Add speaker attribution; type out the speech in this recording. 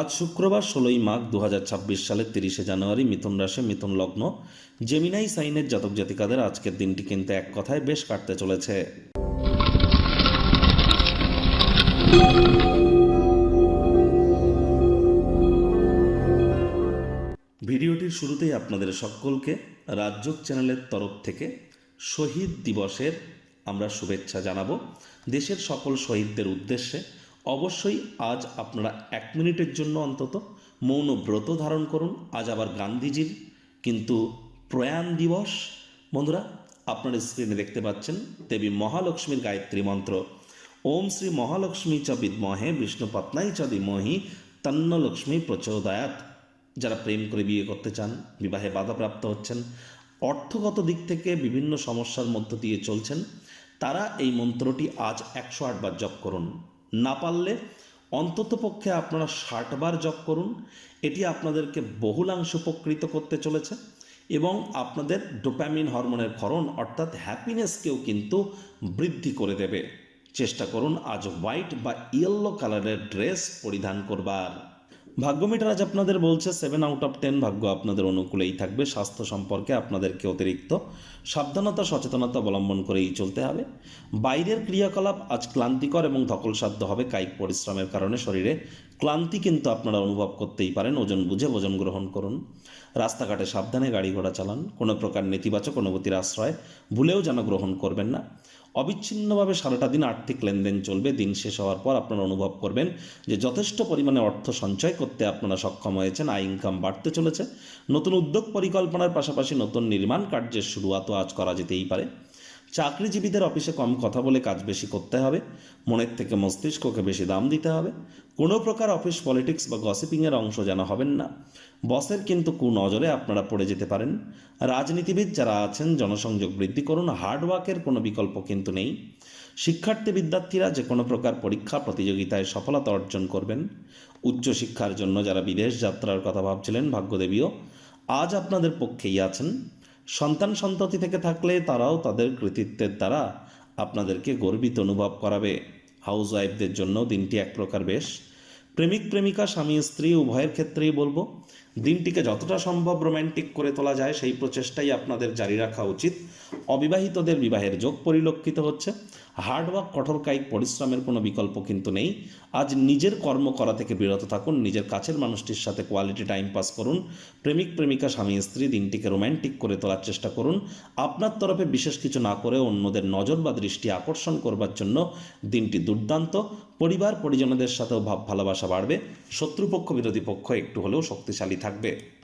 Speaker 1: আজ শুক্রবার ষোলোই মাঘ দু সালের তিরিশে জানুয়ারি মিথুন রাশি, মিথুন লগ্ন। জেমিনাই সাইনের জাতক জাতিকাদের আজকের দিনটি কিন্তু এক কথায় বেশ কাটতে চলেছে। ভিডিওটির শুরুতেই আপনাদের সকলকে রাজ্যক চ্যানেলের তরফ থেকে শহীদ দিবসের আমরা শুভেচ্ছা জানাব। দেশের সকল শহীদদের উদ্দেশ্যে অবশ্যই আজ আপনারা এক মিনিটের জন্য অন্তত মৌন ব্রত ধারণ করুন। আজ আবার গান্ধীজির কিন্তু প্রয়াণ দিবস। বন্ধুরা আপনারা স্ক্রিনে দেখতে পাচ্ছেন দেবী মহালক্ষ্মীর গায়ত্রী মন্ত্র। ওম শ্রী মহালক্ষ্মী চ বিদ্মহে, বিষ্ণু পত্নাই চ ধীমহি, তন্ন লক্ষ্মী প্রচোদয়াত। যারা প্রেম করে বিয়ে করতে চান, বিবাহে বাধাপ্রাপ্ত হচ্ছেন, অর্থগত দিক থেকে বিভিন্ন সমস্যার মধ্য দিয়ে চলছেন, তারা এই মন্ত্রটি আজ একশো আটবার জপ করুন। না পারলে অন্ততপক্ষে আপনারা ষাটবার জপ করুন। এটি আপনাদেরকে বহুলাংশ উপকৃত করতে চলেছে এবং আপনাদের ডোপ্যামিন হরমোনের ক্ষরণ অর্থাৎ হ্যাপিনেসকেও কিন্তু বৃদ্ধি করে দেবে। চেষ্টা করুন আজ হোয়াইট বা ইয়েলো কালারের ড্রেস পরিধান করবার। ভাগ্য মিটার আজ আপনাদের বলছে সেভেন আউট অফ টেন ভাগ্য আপনাদের অনুকূলেই থাকবে। স্বাস্থ্য সম্পর্কে আপনাদেরকে অতিরিক্ত সাবধানতা, সচেতনতা অবলম্বন করেই চলতে হবে। বাইরের ক্রিয়াকলাপ আজ ক্লান্তিকর এবং ধকলসাধ্য হবে। কায়িক পরিশ্রমের কারণে শরীরে ক্লান্তি কিন্তু আপনারা অনুভব করতেই পারেন। ওজন বুঝে ওজন গ্রহণ করুন। রাস্তাঘাটে সাবধানে গাড়ি ঘোড়া চালান। কোনো প্রকার নেতিবাচক অনুভূতির আশ্রয় ভুলেও যেন গ্রহণ করবেন না। অবিচ্ছিন্নভাবে সারাটা দিন আর্থিক লেনদেন চলবে, দিন শেষ হওয়ার পর আপনারা অনুভব করবেন যে যথেষ্ট পরিমাণে অর্থ সঞ্চয় করতে আপনারা সক্ষম হয়েছেন, আয় ইনকাম বাড়তে চলেছে। নতুন উদ্যোগ পরিকল্পনার পাশাপাশি নতুন নির্মাণ কার্যের শুরুয়াতও আজ করা যেতেই পারে। চাকরিজীবীদের অফিসে কম কথা বলে কাজ বেশি করতে হবে, মনের থেকে মস্তিষ্ককে বেশি দাম দিতে হবে। কোনো প্রকার অফিস পলিটিক্স বা গসিপিংয়ের অংশ যেন হবেন না। বসের কিন্তু কুনজরে আপনারা পড়ে যেতে পারেন। রাজনীতিবিদ যারা আছেন, জনসংযোগ বৃদ্ধি করুন হার্ডওয়ার্কের কোনো বিকল্প কিন্তু নেই। শিক্ষার্থী বিদ্যার্থীরা যে কোনো প্রকার পরীক্ষা, প্রতিযোগিতায় সফলতা অর্জন করবেন। উচ্চশিক্ষার জন্য যারা বিদেশ যাত্রার কথা ভাবছিলেন, ভাগ্যদেবীও, আজ আপনাদের পক্ষেই আছেন। সন্তান সন্ততি থেকে থাকলে তারাও তাদের কৃতিত্বের দ্বারা আপনাদেরকে গর্বিত অনুভব করাবে। হাউস ওয়াইফদের জন্য দিনটি এক প্রকার বেশ। প্রেমিক, প্রেমিকা, স্বামী, স্ত্রী, উভয়ের ক্ষেত্রেই বলব, দিনটিকে যতটা সম্ভব রোম্যান্টিক করে তোলা যায়, সেই প্রচেষ্টাই আপনাদের জারি রাখা উচিত। অবিবাহিতদের বিবাহের যোগ পরিলক্ষিত হচ্ছে। হার্ডওয়ার্ক কঠোর কায়িক পরিশ্রমের কোনো বিকল্প কিন্তু নেই। আজ নিজের কর্ম করা থেকে বিরত থাকুন, নিজের কাছের মানুষটির সাথে কোয়ালিটি টাইম পাস করুন, প্রেমিক, প্রেমিকা, স্বামী, স্ত্রী, দিনটিকে রোম্যান্টিক করে তোলার চেষ্টা করুন। আপনার তরফে বিশেষ কিছু না করে অন্যদের নজর বা দৃষ্টি আকর্ষণ করবার জন্য দিনটি দুর্দান্ত। পরিবার, পরিজনদের সাথেও ভাব ভালোবাসা বাড়বে। শত্রুপক্ষ, বিরোধী পক্ষ একটু হলেও শক্তিশালী থাকবে।